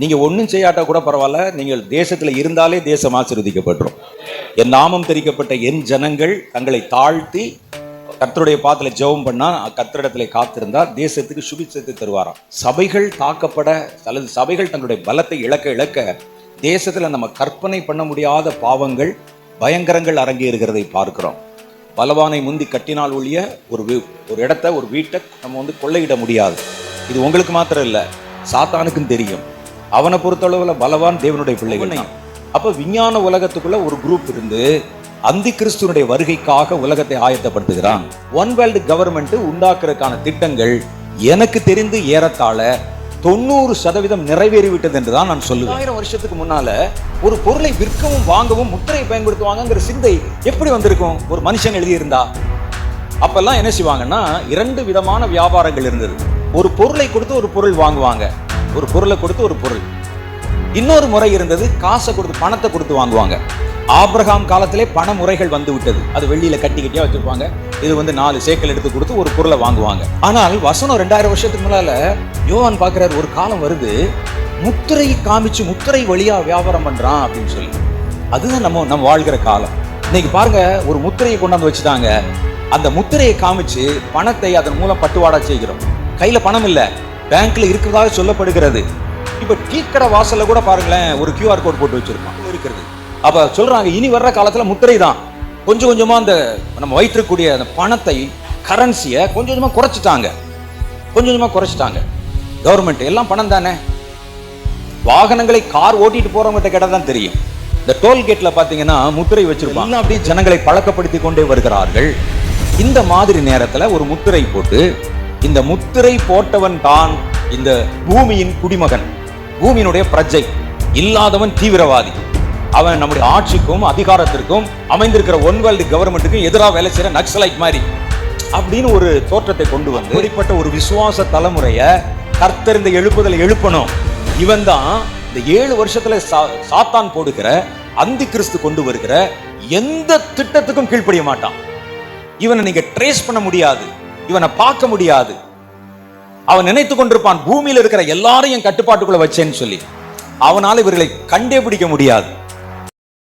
நீங்கள் ஒன்றும் செய்யாட்டா கூட பரவாயில்ல. நீங்கள் தேசத்தில் இருந்தாலே தேசம் ஆசீர்வதிக்கப்பட்டுரும். என் நாமம் தெரிவிக்கப்பட்ட என் ஜனங்கள் தங்களை தாழ்த்தி கர்த்தருடைய பாத்தில் ஜெபம் பண்ணால் கர்த்தரிடத்துல காத்திருந்தா தேசத்துக்கு சுபிச்சத்தை தருவாராம். சபைகள் தாக்கப்பட அல்லது சபைகள் தங்களுடைய பலத்தை இழக்க இழக்க தேசத்தில் நம்ம கற்பனை பண்ண முடியாத பாவங்கள் பயங்கரங்கள் அரங்கேறுகிறதை பார்க்கிறோம். பலவானை முந்தி கட்டினால் ஒழிய ஒரு ஒரு இடத்த ஒரு வீட்டை நம்ம வந்து கொள்ளையிட முடியாது. இது உங்களுக்கு மாத்திரம் இல்லை சாத்தானுக்கும் தெரியும். அவனை பொறுத்தளவுல பலவான் தேவனுடைய பிள்ளைகள். அப்ப விஞ்ஞான உலகத்துக்குள்ள ஒரு குரூப் இருந்து அந்தி கிறிஸ்துவனுடைய வருகைக்காக உலகத்தை ஆயத்தப்படுத்துகிறான். ஒன் வேர்ல்டு கவர்மெண்ட் உண்டாக்குறதுக்கான திட்டங்கள் எனக்கு தெரிந்து ஏறத்தாழ தொண்ணூறு சதவீதம் நிறைவேறிவிட்டது என்று தான் நான் சொல்லுவேன். ஆயிரம் வருஷத்துக்கு முன்னால ஒரு பொருளை விற்கவும் வாங்கவும் முத்திரையை பயன்படுத்துவாங்கங்கிற சிந்தை எப்படி வந்திருக்கும்? ஒரு மனுஷன் எழுதியிருந்தா. அப்பெல்லாம் என்ன செய்வாங்கன்னா இரண்டு விதமான வியாபாரங்கள் இருந்தது. ஒரு பொருளை கொடுத்து ஒரு பொருள் வாங்குவாங்க. ஒரு பொருளை கொடுத்து ஒரு பொருள். இன்னொரு முறை இருந்தது காசை கொடுத்து பணத்தை கொடுத்து வாங்குவாங்க. ஆப்ரஹாம் காலத்திலே பண முறைகள் வந்து விட்டது. அது வெள்ளியில கட்டி கட்டியா வச்சிருப்பாங்க. இது வந்து நாலு சேக்கல் எடுத்து கொடுத்து ஒரு பொருளை வாங்குவாங்க. ஆனால் வசனம் ரெண்டாயிரம் வருஷத்துக்கு முன்னால யோவான் பார்க்கிறார் ஒரு காலம் வருது முத்திரை காமிச்சு முத்திரை வழியா வியாபாரம் பண்றான் அப்படின்னு சொல்லி. அதுதான் நம்ம நம்ம வாழ்கிற காலம். இன்னைக்கு பாருங்க ஒரு முத்திரையை கொண்டாந்து வச்சுட்டாங்க. அந்த முத்திரையை காமிச்சு பணத்தை அதன் மூலம் பட்டுவாடா செய்கிறோம். கையில பணம் இல்லை. பேங்க்ல இருக்கிறதாக சொல்லப்படுகிறது. இப்ப டீ கடை வாசல்ல கூட பாருங்களேன் ஒரு கியூஆர் கோட் போட்டு வச்சிருப்பான் இருக்கிறது. அப்ப சொல்றாங்க இனி வர்ற காலத்துல முத்திரை தான். கொஞ்சம் கொஞ்சமா அந்த நம்ம வைத்திருக்கக்கூடிய அந்த பணத்தை கரன்சியை கொஞ்சம் கொஞ்சமா குறைச்சிட்டாங்க. கொஞ்சம் கொஞ்சமா குறைச்சிட்டாங்க. கவர்மெண்ட் எல்லாம் பணம் தானே? வாகனங்களை கார் ஓட்டிட்டு போகிறவங்ககிட்ட கேட்டால் தான் தெரியும். இந்த டோல்கேட்ல பாத்தீங்கன்னா முத்திரை வச்சிருப்பாங்க. அப்படியே ஜனங்களை பழக்கப்படுத்தி கொண்டே வருகிறார்கள். இந்த மாதிரி நேரத்துல ஒரு முத்திரை போட்டு இந்த முத்திரை போட்டவன் தான் இந்த பூமியின் குடிமகன். பூமியினுடைய பிரஜை. இல்லாதவன் தீவிரவாதி. அவன் நம்முடைய ஆட்சிக்கும் அதிகாரத்திற்கும் அமைந்திருக்கிற ஒன் வேர்ல்டு கவர்மெண்ட்டுக்கும் எதிராக வேலை செய்யற நக்சலைட் மாதிரி. அப்படின்னு ஒரு தோற்றத்தை கொண்டு வந்து இப்படிப்பட்ட ஒரு விசுவாச தலைமுறைய கர்த்தர் இந்த எழுப்புதலை எழுப்பணும். இவன் தான் இந்த ஏழு வருஷத்துல சா- சாத்தான் போடுகிற அந்தி கிறிஸ்து கொண்டு வருகிற எந்த திட்டத்துக்கும் கீழ்ப்படிய மாட்டான். இவனை நீங்க ட்ரேஸ் பண்ண முடியாது. இவனை பார்க்க முடியாது. அவன் நினைத்து கொண்டிருப்பான் பூமியில இருக்கிற எல்லாரையும் கட்டுப்பாட்டுக்குள்ள வச்சேன்னு சொல்லி. அவனால இவர்களை கண்டே பிடிக்க முடியாது.